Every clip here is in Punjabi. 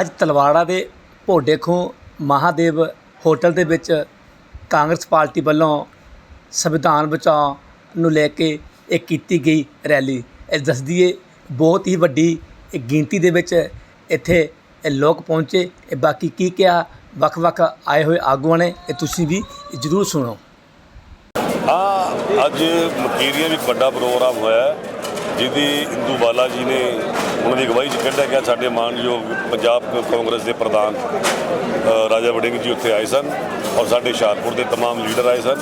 ਅੱਜ ਤਲਵਾੜਾ ਦੇ ਭੋਡੇ ਭੋਡੇਖੋਂ ਮਹਾਦੇਵ ਹੋਟਲ ਦੇ ਵਿੱਚ ਕਾਂਗਰਸ ਪਾਰਟੀ ਵੱਲੋਂ ਸੰਵਿਧਾਨ ਬਚਾਓ ਨੂੰ ਲੈ ਕੇ ਇਹ ਕੀਤੀ ਗਈ ਰੈਲੀ। ਇਹ ਦੱਸਦੀ ਏ, ਬਹੁਤ ਹੀ ਵੱਡੀ ਗਿਣਤੀ ਦੇ ਵਿੱਚ ਇੱਥੇ ਲੋਕ ਪਹੁੰਚੇ। ਇਹ ਬਾਕੀ ਕੀ ਕਿਹਾ, ਵੱਖ-ਵੱਖ ਆਏ ਹੋਏ ਆਗੂਆਂ ਨੇ, ਇਹ ਤੁਸੀਂ ਵੀ ਜ਼ਰੂਰ ਸੁਣੋ। ਹਾਂ ਅੱਜ ਮਕੀਰੀਆਂ ਵਿੱਚ ਵੱਡਾ ਪ੍ਰੋਗਰਾਮ ਹੋਇਆ ਜਿਹਦੀ ਇੰਦੂ ਬਾਲਾ ਜੀ ਨੇ ਉਹਨਾਂ ਦੀ ਅਗਵਾਈ 'ਚ ਕੱਢਿਆ ਗਿਆ ਸਾਡੇ ਮਾਨਯੋਗ ਪੰਜਾਬ ਕਾਂਗਰਸ ਦੇ ਪ੍ਰਧਾਨ ਅ, ਰਾਜਾ ਵੜਿੰਗ ਜੀ ਉੱਥੇ ਆਏ ਸਨ ਔਰ ਸਾਡੇ ਹੁਸ਼ਿਆਰਪੁਰ ਦੇ तमाम ਲੀਡਰ ਆਏ ਸਨ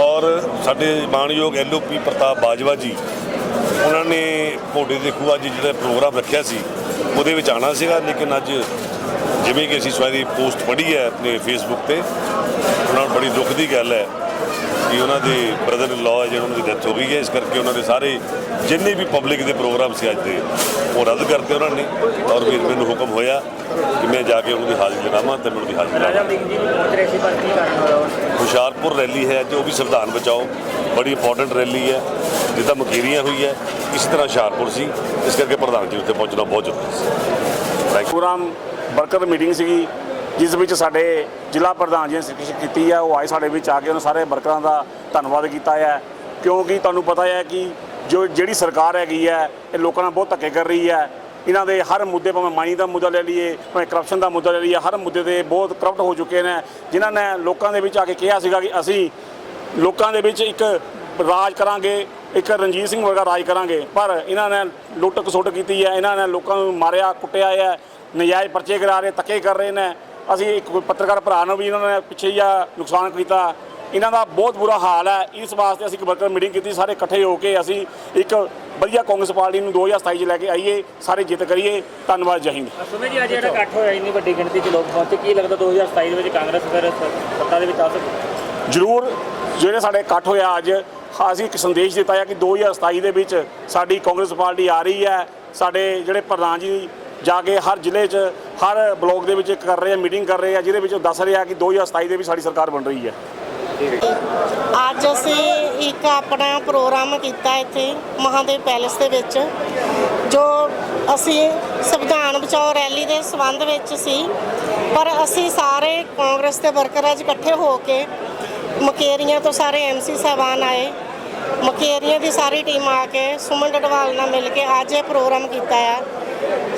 ਔਰ ਸਾਡੇ ਮਾਨਯੋਗ ਐਲਓਪੀ ਪ੍ਰਤਾਪ ਬਾਜਵਾ ਜੀ ਉਹਨਾਂ ਨੇ ਭੋਡੇ ਦੇ ਖੂਹ ਅੱਜ ਜਿਹੜਾ ਪ੍ਰੋਗਰਾਮ ਰੱਖਿਆ ਸੀ ਉਹਦੇ ਵਿੱਚ ਆਣਾ ਸੀਗਾ ਲੇਕਿਨ ਅੱਜ ਜਿਵੇਂ ਕਿ ਅਸੀਂ ਸਵਾਈ ਦੀ ਪੋਸਟ ਪੜ੍ਹੀ ਹੈ ਆਪਣੇ ਫੇਸਬੁੱਕ ਤੇ ਉਹਨਾਂ ਨੂੰ ਬੜੀ ਦੁੱਖ ਦੀ ਗੱਲ ਹੈ ਕਿ ਉਹਨਾਂ ਦੇ ਬ੍ਰਦਰ ਇਨ ਲਾਅ ਜਿਹੜਾ ਉਹਨਾਂ ਦੀ ਡੈਥ ਹੋ ਗਈ ਹੈ ਇਸ ਕਰਕੇ ਉਹਨਾਂ ਦੇ ਸਾਰੇ ਜਿੰਨੇ ਵੀ ਪਬਲਿਕ ਦੇ ਪ੍ਰੋਗਰਾਮ ਸੀ ਅੱਜ ਦੇ ਉਹ ਰੱਦ ਕਰਤੇ ਉਹਨਾਂ ਨੇ ਔਰ ਫਿਰ ਮੈਨੂੰ ਹੁਕਮ ਹੋਇਆ ਕਿ ਮੈਂ ਜਾ ਕੇ ਉਹਨਾਂ ਦੀ ਹਾਜ਼ਰੀ ਲਗਾਵਾਂ ਤੇ ਉਹਨਾਂ ਦੀ ਹਾਜ਼ਰੀ ਰਾਜਾ ਲਗਾਵਾਂ ਵੜਿੰਗ ਜੀ ਵੀ ਪਹੁੰਚ ਰਹੇ ਸੀ ਪਰ ਕੀ ਕਾਰਨ? ਹੁਸ਼ਿਆਰਪੁਰ ਰੈਲੀ ਹੈ ਅੱਜ ਉਹ ਵੀ ਸੰਵਿਧਾਨ ਬਚਾਓ ਬੜੀ ਇੰਪੋਰਟੈਂਟ ਰੈਲੀ ਹੈ ਜਿੱਦਾਂ ਮਕੀਰੀਆਂ ਹੋਈ ਹੈ ਇਸੇ ਤਰ੍ਹਾਂ ਹੁਸ਼ਿਆਰਪੁਰ ਸੀ ਇਸ ਕਰਕੇ ਪ੍ਰਧਾਨ ਜੀ ਉੱਥੇ ਪਹੁੰਚਣਾ ਬਹੁਤ ਜ਼ਰੂਰੀ ਸੀ। ਪ੍ਰੋਗਰਾਮ ਵਰਕਰ ਮੀਟਿੰਗ ਸੀਗੀ ਜਿਸ ਵਿੱਚ ਸਾਡੇ ਜ਼ਿਲ੍ਹਾ ਪ੍ਰਧਾਨ ਜੀ ਨੇ ਸਿੱਖਿਆ ਕੀਤੀ ਹੈ, ਉਹ ਆਏ ਸਾਡੇ ਵਿੱਚ ਆ ਕੇ ਉਹਨਾਂ ਸਾਰੇ ਵਰਕਰਾਂ ਦਾ ਧੰਨਵਾਦ ਕੀਤਾ ਹੈ। ਕਿਉਂਕਿ ਤੁਹਾਨੂੰ ਪਤਾ ਹੈ ਕਿ ਜੋ ਜਿਹੜੀ ਸਰਕਾਰ ਹੈਗੀ ਹੈ, ਇਹ ਲੋਕਾਂ ਨਾਲ ਬਹੁਤ ਧੱਕੇ ਕਰ ਰਹੀ ਹੈ। ਇਹਨਾਂ ਦੇ ਹਰ ਮੁੱਦੇ ਭਾਵੇਂ ਮਾਈ ਦਾ ਮੁੱਦਾ ਲੈ ਲਈਏ, ਭਾਵੇਂ ਕਰਪਸ਼ਨ ਦਾ ਮੁੱਦਾ ਲੈ ਲਈਏ, ਹਰ ਮੁੱਦੇ ਤੇ ਬਹੁਤ ਕਰਪਟ ਹੋ ਚੁੱਕੇ ਨੇ। ਜਿਨ੍ਹਾਂ ਨੇ ਲੋਕਾਂ ਦੇ ਵਿੱਚ ਆ ਕੇ ਕਿਹਾ ਸੀਗਾ ਕਿ ਅਸੀਂ ਲੋਕਾਂ ਦੇ ਵਿੱਚ ਇੱਕ ਰਾਜ ਕਰਾਂਗੇ, ਇੱਕ ਰਣਜੀਤ ਸਿੰਘ ਵਰਗਾ ਰਾਜ ਕਰਾਂਗੇ। ਪਰ ਇਹਨਾਂ ਨੇ ਲੁੱਟ ਖਸੁੱਟ ਕੀਤੀ ਹੈ, ਇਹਨਾਂ ਨੇ ਲੋਕਾਂ ਨੂੰ ਮਾਰਿਆ, ਕੁੱਟਿਆ ਹੈ, ਨਜਾਇਜ਼ ਪਰਚੇ ਕਰਾ ਰਹੇ, ਧੱਕੇ ਕਰ ਰਹੇ ਨੇ। ਅਸੀਂ ਇੱਕ ਪੱਤਰਕਾਰ ਭਰਾ ਨੂੰ ਵੀ ਇਹਨਾਂ ਨੇ ਪਿੱਛੇ ਜਿਹਾ ਨੁਕਸਾਨ ਕੀਤਾ। ਇਹਨਾਂ ਦਾ ਬਹੁਤ ਬੁਰਾ ਹਾਲ ਹੈ। ਇਸ ਵਾਸਤੇ ਅਸੀਂ ਇੱਕ ਵਰਕਰ ਮੀਟਿੰਗ ਕੀਤੀ। ਸਾਰੇ ਇਕੱਠੇ ਹੋ ਕੇ ਅਸੀਂ ਇੱਕ ਵਧੀਆ ਕਾਂਗਰਸ ਪਾਰਟੀ ਨੂੰ 2027 ਚ ਲੈ ਕੇ ਆਈਏ। ਸਾਰੇ ਜਿੱਤ ਕਰੀਏ। ਧੰਨਵਾਦ ਜੈ ਹਿੰਦ। ਸੁਮੇ ਜੀ ਅੱਜ ਜਿਹੜਾ ਇਕੱਠ ਹੋਇਆ ਇੰਨੀ ਵੱਡੀ ਗਿਣਤੀ 'ਚ ਲੋਕ ਪਹੁੰਚੇ। ਕੀ ਲੱਗਦਾ 2027 ਦੇ ਵਿੱਚ ਕਾਂਗਰਸ ਫਿਰ ਸੱਤਾ ਦੇ ਵਿੱਚ ਆ ਸਕਦੀ? ਜ਼ਰੂਰ। ਜਿਹੜੇ ਸਾਡੇ ਇਕੱਠ ਹੋਇਆ ਅੱਜ ਹਾਂ, ਅਸੀਂ ਇੱਕ ਸੰਦੇਸ਼ ਦਿੱਤਾ ਹੈ ਕਿ 2027 ਦੇ ਵਿੱਚ ਸਾਡੀ ਕਾਂਗਰਸ ਪਾਰਟੀ ਆ ਰਹੀ ਹੈ। ਸਾਡੇ ਜਿਹੜੇ ਪ੍ਰਧਾਨ ਜੀ ਜਾ ਕੇ ਹਰ ਜ਼ਿਲ੍ਹੇ 'ਚ, ਹਰ ਬਲਾਕ ਦੇ ਵਿੱਚ ਕਰ ਰਹੇ ਆ, ਮੀਟਿੰਗ ਕਰ ਰਹੇ ਆ, ਜਿਹਦੇ ਵਿੱਚ ਦੱਸ ਰਹੇ ਆ ਕਿ 2027 ਦੇ ਵਿੱਚ ਸਾਡੀ ਸਰਕਾਰ ਬਣ ਰਹੀ ਹੈ। ਅੱਜ ਅਸੀਂ ਇੱਕ ਆਪਣਾ ਪ੍ਰੋਗਰਾਮ ਕੀਤਾ ਇੱਥੇ ਮਹਾਦੇਵ ਪੈਲੇਸ ਦੇ ਵਿੱਚ, ਜੋ ਅਸੀਂ ਸੰਵਿਧਾਨ ਬਚਾਓ ਰੈਲੀ ਦੇ ਸੰਬੰਧ ਵਿੱਚ ਸੀ, ਪਰ ਅਸੀਂ ਸਾਰੇ ਕਾਂਗਰਸ ਦੇ ਵਰਕਰ ਅੱਜ ਇਕੱਠੇ ਹੋ ਕੇ ਮਕੇਰੀਆਂ ਤੋਂ ਸਾਰੇ ਐਮਸੀ ਸਾਹਿਬਾਨ ਆਏ। ਮਕੇਰੀਆਂ ਦੀ ਸਾਰੀ ਟੀਮ ਆ ਕੇ ਸੁਮਨ ਡਡਵਾਲ ਨਾਲ ਮਿਲ ਕੇ ਅੱਜ ਇਹ ਪ੍ਰੋਗਰਾਮ ਕੀਤਾ ਆ।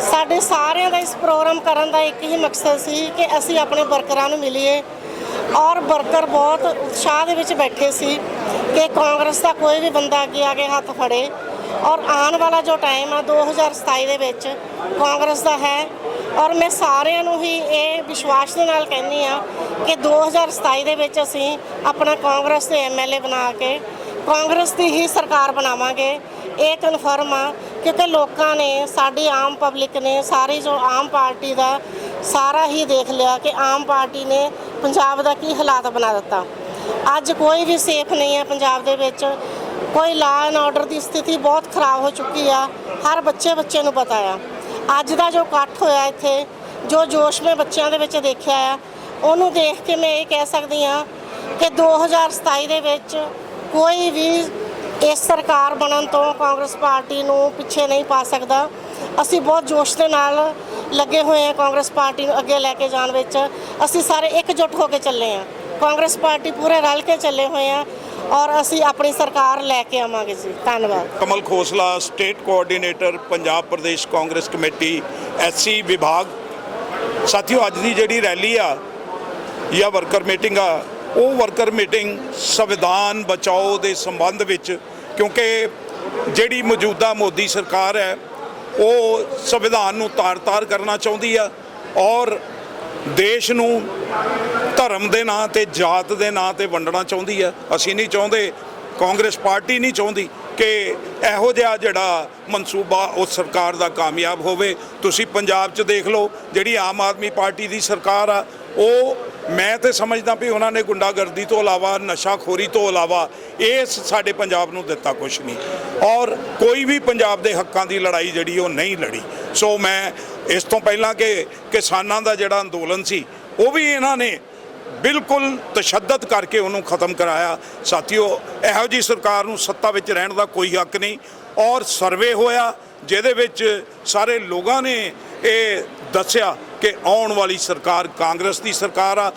ਸਾਡੇ ਸਾਰਿਆਂ ਦਾ ਇਸ ਪ੍ਰੋਗਰਾਮ ਕਰਨ ਦਾ ਇੱਕ ਹੀ ਮਕਸਦ ਸੀ ਕਿ ਅਸੀਂ ਆਪਣੇ ਵਰਕਰਾਂ ਨੂੰ ਮਿਲੀਏ ਔਰ ਵਰਕਰ ਬਹੁਤ ਉਤਸ਼ਾਹ ਦੇ ਵਿੱਚ ਬੈਠੇ ਸੀ ਕਿ ਕਾਂਗਰਸ ਦਾ ਕੋਈ ਵੀ ਬੰਦਾ ਅੱਗੇ ਆ ਕੇ ਹੱਥ ਫੜੇ ਔਰ ਆਉਣ ਵਾਲਾ ਜੋ ਟਾਈਮ ਆ 2027 ਦੇ ਵਿੱਚ ਕਾਂਗਰਸ ਦਾ ਹੈ ਔਰ ਮੈਂ ਸਾਰਿਆਂ ਨੂੰ ਹੀ ਇਹ ਵਿਸ਼ਵਾਸ ਦੇ ਨਾਲ ਕਹਿੰਦੀ ਆ ਕਿ 2027 ਦੇ ਵਿੱਚ ਅਸੀਂ ਆਪਣਾ ਕਾਂਗਰਸ ਦੇ ਐਮਐਲਏ ਬਣਾ ਕੇ ਕਾਂਗਰਸ ਦੀ ਹੀ ਸਰਕਾਰ ਬਣਾਵਾਂਗੇ, ਇਹ ਕਨਫਰਮ ਆ ਕਿਉਂਕਿ ਲੋਕਾਂ ਨੇ, ਸਾਡੀ ਆਮ ਪਬਲਿਕ ਨੇ, ਸਾਰੀ ਜੋ ਆਮ ਪਾਰਟੀ ਦਾ ਸਾਰਾ ਹੀ ਦੇਖ ਲਿਆ ਕਿ ਆਮ ਪਾਰਟੀ ਨੇ ਪੰਜਾਬ ਦਾ ਕੀ ਹਾਲਾਤ ਬਣਾ ਦਿੱਤਾ। ਅੱਜ ਕੋਈ ਵੀ ਸੇਫ ਨਹੀਂ ਹੈ ਪੰਜਾਬ ਦੇ ਵਿੱਚ। ਕੋਈ ਲਾਅ ਐਂਡ ਆਰਡਰ ਦੀ ਸਥਿਤੀ ਬਹੁਤ ਖਰਾਬ ਹੋ ਚੁੱਕੀ ਆ। ਹਰ ਬੱਚੇ ਬੱਚੇ ਨੂੰ ਪਤਾ ਆ। ਅੱਜ ਦਾ ਜੋ ਇਕੱਠ ਹੋਇਆ ਇੱਥੇ, ਜੋ ਜੋਸ਼ ਮੈਂ ਬੱਚਿਆਂ ਦੇ ਵਿੱਚ ਦੇਖਿਆ ਆ, ਉਹਨੂੰ ਦੇਖ ਕੇ ਮੈਂ ਇਹ ਕਹਿ ਸਕਦੀ ਆ ਕਿ 2027 ਦੇ ਵਿੱਚ ਕੋਈ ਵੀ ਇਸ ਸਰਕਾਰ ਬਣਨ ਤੋਂ ਕਾਂਗਰਸ ਪਾਰਟੀ ਨੂੰ ਪਿੱਛੇ ਨਹੀਂ ਪਾ ਸਕਦਾ। ਅਸੀਂ ਬਹੁਤ ਜੋਸ਼ ਦੇ ਨਾਲ ਲੱਗੇ ਹੋਏ ਹਾਂ ਕਾਂਗਰਸ ਪਾਰਟੀ ਨੂੰ ਅੱਗੇ ਲੈ ਕੇ ਜਾਣ ਵਿੱਚ। ਅਸੀਂ ਸਾਰੇ ਇਕਜੁੱਟ ਹੋ ਕੇ ਚੱਲੇ ਹਾਂ। ਕਾਂਗਰਸ ਪਾਰਟੀ ਪੂਰੇ ਰਲ ਕੇ ਚੱਲੇ ਹੋਏ ਹਾਂ ਔਰ ਅਸੀਂ ਆਪਣੀ ਸਰਕਾਰ ਲੈ ਕੇ ਆਵਾਂਗੇ ਜੀ। ਧੰਨਵਾਦ। Kamal Khosla, state coordinator, Punjab Pradesh Congress committee SC ਵਿਭਾਗ। ਸਾਥੀਓ, ਅੱਜ ਦੀ ਜਿਹੜੀ ਰੈਲੀ ਆ ਜਾਂ ਵਰਕਰ ਮੀਟਿੰਗ ਆ ਉਹ ਵਰਕਰ ਮੀਟਿੰਗ ਸੰਵਿਧਾਨ ਬਚਾਓ ਦੇ ਸੰਬੰਧ ਵਿੱਚ, ਕਿਉਂਕਿ ਜਿਹੜੀ ਮੌਜੂਦਾ ਮੋਦੀ ਸਰਕਾਰ ਹੈ, ਉਹ ਸੰਵਿਧਾਨ ਨੂੰ ਤਾਰ-ਤਾਰ ਕਰਨਾ ਚਾਹੁੰਦੀ ਆ ਔਰ ਦੇਸ਼ ਨੂੰ ਧਰਮ ਦੇ ਨਾਂ ਤੇ, ਜਾਤ ਦੇ ਨਾਂ ਤੇ ਵੰਡਣਾ ਚਾਹੁੰਦੀ ਆ। ਅਸੀਂ ਨਹੀਂ ਚਾਹੁੰਦੇ, ਕਾਂਗਰਸ ਪਾਰਟੀ ਨਹੀਂ ਚਾਹੁੰਦੀ ਕਿ ਇਹੋ ਜਿਹਾ ਜਿਹੜਾ ਮਨਸੂਬਾ ਉਸ ਸਰਕਾਰ ਦਾ ਕਾਮਯਾਬ ਹੋਵੇ। ਤੁਸੀਂ ਪੰਜਾਬ 'ਚ ਦੇਖ ਲਓ, ਜਿਹੜੀ ਆਮ ਆਦਮੀ ਪਾਰਟੀ ਦੀ ਸਰਕਾਰ ਆ ਉਹ ਮੈਂ ਤੇ ਸਮਝਦਾ ਵੀ ਉਹਨਾਂ ਨੇ ਗੁੰਡਾਗਰਦੀ ਤੋਂ ਇਲਾਵਾ, ਨਸ਼ਾਖੋਰੀ ਤੋਂ ਇਲਾਵਾ ਇਸ ਸਾਡੇ ਪੰਜਾਬ ਨੂੰ ਦਿੱਤਾ ਕੁਝ ਨਹੀਂ। ਔਰ ਕੋਈ ਵੀ ਪੰਜਾਬ ਦੇ ਹੱਕਾਂ ਦੀ ਲੜਾਈ ਜਿਹੜੀ ਉਹ ਨਹੀਂ ਲੜੀ। ਸੋ ਮੈਂ ਇਸ ਤੋਂ ਪਹਿਲਾਂ ਕਿ ਕਿਸਾਨਾਂ ਦਾ ਜਿਹੜਾ ਅੰਦੋਲਨ ਸੀ, ਉਹ ਵੀ ਇਹਨਾਂ ਨੇ ਬਿਲਕੁਲ ਤਸ਼ੱਦਦ ਕਰਕੇ ਉਹਨੂੰ ਖਤਮ ਕਰਾਇਆ। ਸਾਥੀਓ, ਇਹੋ ਜੀ ਸਰਕਾਰ ਨੂੰ ਸੱਤਾ ਵਿੱਚ ਰਹਿਣ ਦਾ ਕੋਈ ਹੱਕ ਨਹੀਂ। ਔਰ ਸਰਵੇ ਹੋਇਆ, ਜਿਹਦੇ ਵਿੱਚ ਸਾਰੇ ਲੋਕਾਂ ਨੇ ਇਹ ਦੱਸਿਆ ਕਿ ਆਉਣ ਵਾਲੀ ਸਰਕਾਰ ਕਾਂਗਰਸ ਦੀ ਸਰਕਾਰ ਆ